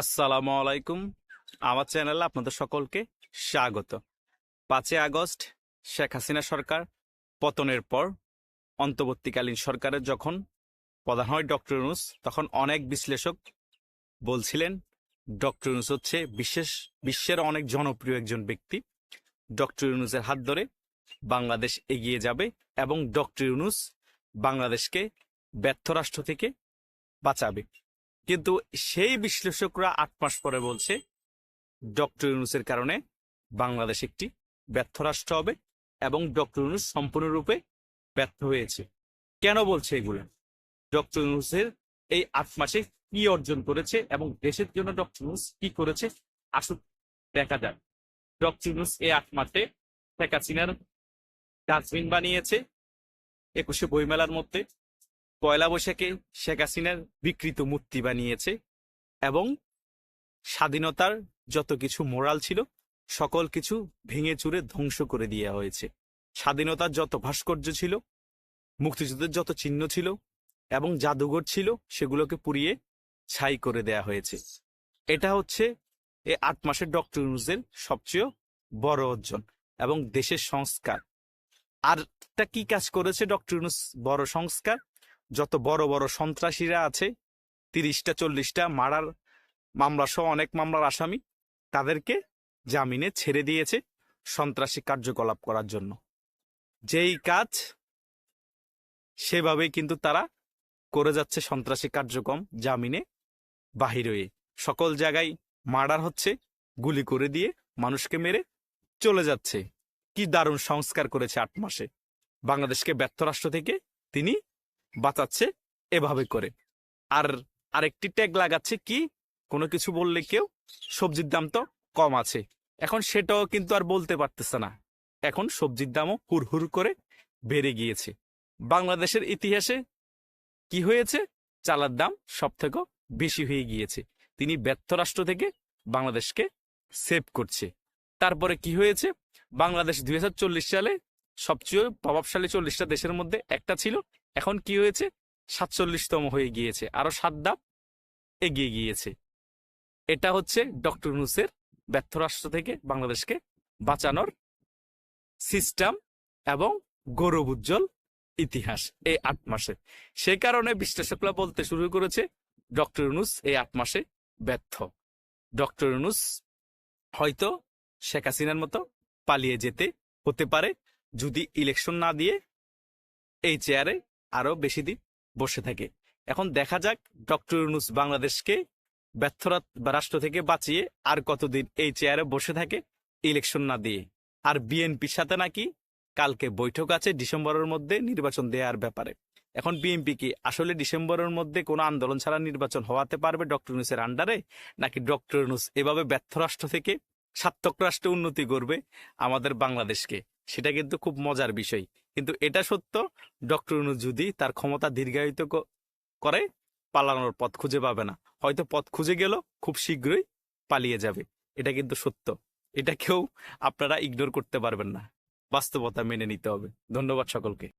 আসসালামু আলাইকুম। আমার চ্যানেলে আপনাদের সকলকে স্বাগত। পাঁচই আগস্ট, শেখ হাসিনা সরকার পতনের পর অন্তর্বর্তীকালীন সরকারের যখন প্রধান হয় ডক্টর ইউনুস, তখন অনেক বিশ্লেষক বলছিলেন, ডক্টর ইউনুস হচ্ছে বিশেষ, বিশ্বের অনেক জনপ্রিয় একজন ব্যক্তি। ডক্টর ইউনুসের হাত ধরে বাংলাদেশ এগিয়ে যাবে এবং ডক্টর ইউনুস বাংলাদেশকে ব্যর্থ রাষ্ট্র থেকে বাঁচাবে। কিন্তু সেই বিশ্লেষকরা আট মাস পরে বলছে, ডক্টর ইউনুসের কারণে বাংলাদেশ একটি ব্যর্থ রাষ্ট্র হবে এবং ডক্টর ইউনুস সম্পূর্ণরূপে ব্যর্থ হয়েছে। কেন বলছে এগুলো? ডক্টর ইউনুসের এই আট মাসে কি অর্জন করেছে এবং দেশের জন্য ডক্টর ইউনুস কি করেছে? আসুন দেখা যাক। ডক্টর ইউনুস এই আট মাসে শেখ হাসিনার ডাস্টবিন বানিয়েছে, একুশে বইমেলার মধ্যে পয়লা বৈশাখে শেখ হাসিনার বিকৃত মূর্তি বানিয়েছে এবং স্বাধীনতার যত কিছু মোরাল ছিল, সকল কিছু ভেঙে চুরে ধ্বংস করে দেওয়া হয়েছে। স্বাধীনতার যত ভাস্কর্য ছিল, মুক্তিযুদ্ধের যত চিহ্ন ছিল এবং জাদুঘর ছিল, সেগুলোকে পুড়িয়ে ছাই করে দেয়া হয়েছে। এটা হচ্ছে এ আট মাসের ডক্টর ইউনুসের সবচেয়ে বড় অর্জন এবং দেশের সংস্কার। আর তা কি কাজ করেছে ডক্টর ইউনুস বড় সংস্কার? যত বড় বড় সন্ত্রাসীরা আছে, তিরিশটা, চল্লিশটা মারার মামলা সহ অনেক মামলার আসামি তাদেরকে জামিনে ছেড়ে দিয়েছে সন্ত্রাসী কার্যকলাপ করার জন্য। যেই কাজ সেভাবেই কিন্তু তারা করে যাচ্ছে সন্ত্রাসী কার্যক্রম জামিনে বাহির সকল জায়গায় মার্ডার হচ্ছে, গুলি করে দিয়ে মানুষকে মেরে চলে যাচ্ছে। কি দারুণ সংস্কার করেছে আট মাসে। বাংলাদেশকে ব্যর্থ রাষ্ট্র থেকে তিনি বাঁচাচ্ছে এভাবে করে। আর আরেকটি ট্যাগ লাগাচ্ছে কি? কোনো কিছু বললে কেউ? সবজির দাম তো কম আছে। এখন সেটাও কিন্তু আর বলতে পারতেছে না। এখন সবজির দামও হুর করে বেড়ে গিয়েছে। বাংলাদেশের ইতিহাসে কি হয়েছে? চালার দাম সব থেকে বেশি হয়ে গিয়েছে। তিনি ব্যর্থ রাষ্ট্র থেকে বাংলাদেশকে সেভ করছে। তারপরে কি হয়েছে? বাংলাদেশ দুই হাজার চল্লিশ সালে সবচেয়ে প্রভাবশালী চল্লিশটা দেশের মধ্যে একটা ছিল। এখন কি হয়েছে? সাতচল্লিশতম হয়ে গিয়েছে। আরও সাত ধাপ এগিয়ে গিয়েছে। এটা হচ্ছে ডক্টর নুসের ব্যর্থ রাষ্ট্র থেকে বাংলাদেশকে বাঁচানোর সিস্টেম এবং গৌরব উজ্জ্বল ইতিহাস এই আট মাসে। সে কারণে বিশ্লেষকরা বলতে শুরু করেছে ডক্টর ইউনুস এই আট মাসে ব্যর্থ। ডক্টর ইউনুস হয়তো শেখ হাসিনার মতো পালিয়ে যেতে হতে পারে যদি ইলেকশন না দিয়ে এই চেয়ারে আরও বেশি দিন বসে থাকে। এখন দেখা যাক ডক্টর ইউনুস বাংলাদেশকে ব্যর্থরা রাষ্ট্র থেকে বাঁচিয়ে আর কতদিন এই চেয়ারে বসে থাকে ইলেকশন না দিয়ে। আর বিএনপির সাথে নাকি কালকে বৈঠক আছে ডিসেম্বরের মধ্যে নির্বাচন দেওয়ার ব্যাপারে। এখন বিএনপি কি আসলে ডিসেম্বরের মধ্যে কোনো আন্দোলন ছাড়া নির্বাচন হওয়াতে পারবে ডক্টর ইউনুসের আন্ডারে? নাকি ডক্টর ইউনুস এভাবে ব্যর্থ রাষ্ট্র থেকে সার্থক রাষ্ট্রে উন্নতি করবে আমাদের বাংলাদেশকে? সেটা কিন্তু খুব মজার বিষয়। কিন্তু এটা সত্য, ডক্টর ইউনুস যদি তার ক্ষমতা দীর্ঘায়িত করে, পালানোর পথ খুঁজে পাবে না। হয়তো পথ খুঁজে গেল, খুব শীঘ্রই পালিয়ে যাবে। এটা কিন্তু সত্য। এটা কেউ আপনারা ইগনোর করতে পারবেন না। বাস্তবতা মেনে নিতে হবে। ধন্যবাদ সকলকে।